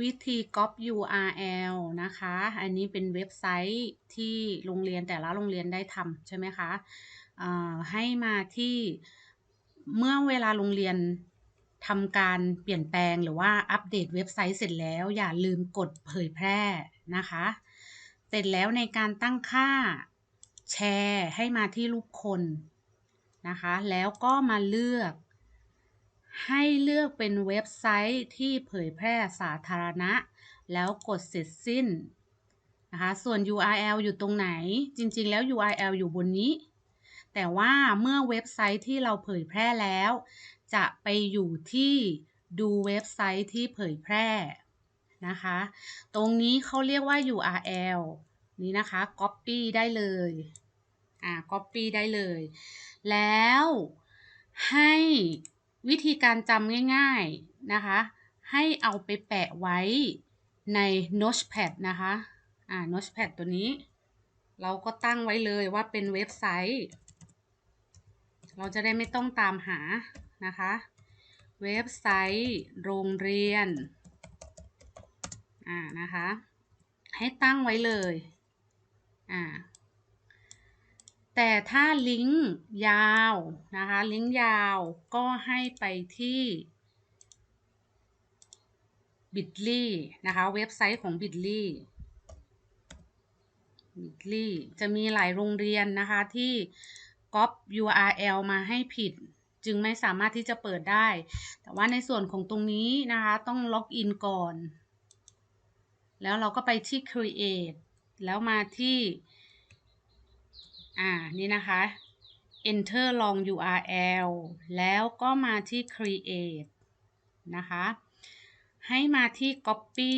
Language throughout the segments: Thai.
วิธี copy URL นะคะ อันนี้เป็นเว็บไซต์ที่โรงเรียนแต่ละโรงเรียนได้ทำใช่ไหมคะให้มาที่เมื่อเวลาโรงเรียนทำการเปลี่ยนแปลงหรือว่าอัปเดตเว็บไซต์เสร็จแล้ว อย่าลืมกดเผยแพร่นะคะ เสร็จแล้วในการตั้งค่าแชร์ให้มาที่รูปคนนะคะ แล้วก็มาเลือก ให้เลือกเป็นเว็บไซต์ที่เผยแพร่สาธารณะ แล้วกดเสร็จสิ้นนะคะส่วน URL อยู่ตรงไหน จริง ๆ แล้ว URL อยู่บนนี้ แต่ว่าเมื่อเว็บไซต์ที่เราเผยแพร่แล้ว จะไปอยู่ที่ดูเว็บไซต์ที่เผยแพร่นะคะ ตรงนี้เขาเรียกว่า URL นี้นะคะ copy ได้เลย อ่า copy ได้เลย แล้วให้ วิธีการจำง่ายๆนะคะ ให้เอาไปแปะไว้ใน Notepad นะคะ อ่า Notepad ตัวนี้ เราก็ตั้งไว้เลยว่าเป็นเว็บไซต์ เราจะได้ไม่ต้องตามหานะคะ เว็บไซต์ โรงเรียน อ่า นะคะ ให้ตั้งไว้เลย อ่า แต่ถ้าลิงก์ยาวนะคะ ลิงก์ยาวก็ให้ไปที่ bit.ly นะคะ เว็บไซต์ของ bit.ly bit.ly จะมีหลายโรงเรียนนะคะที่ก๊อป URL มาให้ผิด จึงไม่สามารถที่จะเปิดได้ แต่ว่าในส่วนของตรงนี้นะคะต้องล็อกอินก่อน แล้วเราก็ไปที่ create แล้วมาที่ อ่า นี่นะคะ enter long URL แล้วก็มาที่ create นะคะ ให้มาที่ copy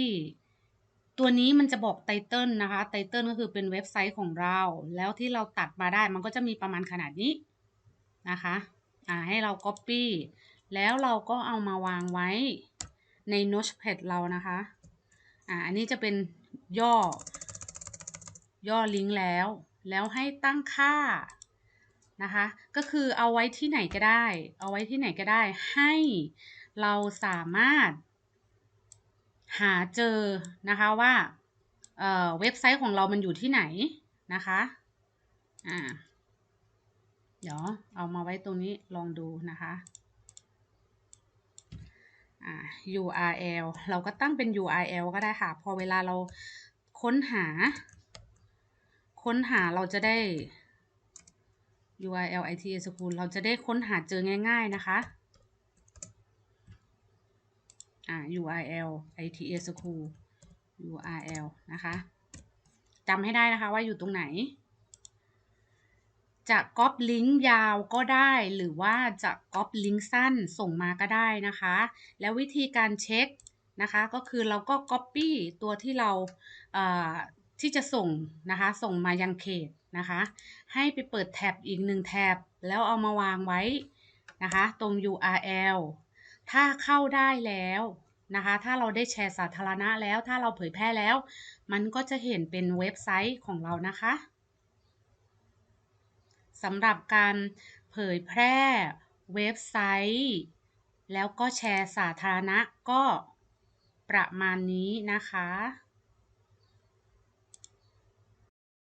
ตัวนี้มันจะบอกไตเติลนะคะไตเติลก็คือเป็นเว็บไซต์ของเรา แล้วที่เราตัดมาได้มันก็จะมีประมาณขนาดนี้นะคะอ่าให้เรา copy แล้วเราก็เอามาวางไว้ใน Notepad เรานะคะอ่าอันนี้จะเป็นย่อ ย่อลิงก์แล้ว แล้วให้ตั้งค่านะคะ ก็คือเอาไว้ที่ไหนก็ได้ เอาไว้ที่ไหนก็ได้ ให้เราสามารถ หาเจอนะคะว่าเเว็บไซต์ของเรามันอยู่ที่ไหนนะคะอ่าเดี๋ยวเอามาไว้ตรงนี้ลองดูนะคะอ่า URL เราก็ตั้งเป็น URL ก็ได้ค่ะ พอเวลาเราค้นหา ค้นหาเราจะได้ URL ITA School เราจะได้ค้นหาเจอง่าย ๆนะคะอ่า URL ITA School URL นะคะจำให้ได้นะคะว่าอยู่ตรงไหน จะก๊อปลิงก์ยาวก็ได้หรือว่าจะก๊อปลิงก์สั้นส่งมาก็ได้นะคะ แล้ววิธีการเช็คนะคะก็คือเราก็ Copy ตัวที่เรา ที่จะส่งนะคะ ส่งมายังเขตนะคะ ให้ไปเปิดแท็บอีกหนึ่งแท็บแล้วเอามาวางไว้นะคะตรง URL ถ้าเข้าได้แล้วนะคะ ถ้าเราได้แชร์สาธารณะแล้ว ถ้าเราเผยแพร่แล้ว มันก็จะเห็นเป็นเว็บไซต์ของเรานะคะสำหรับการเผยแพร่เว็บไซต์ แล้วก็แชร์สาธารณะก็ประมาณนี้นะคะ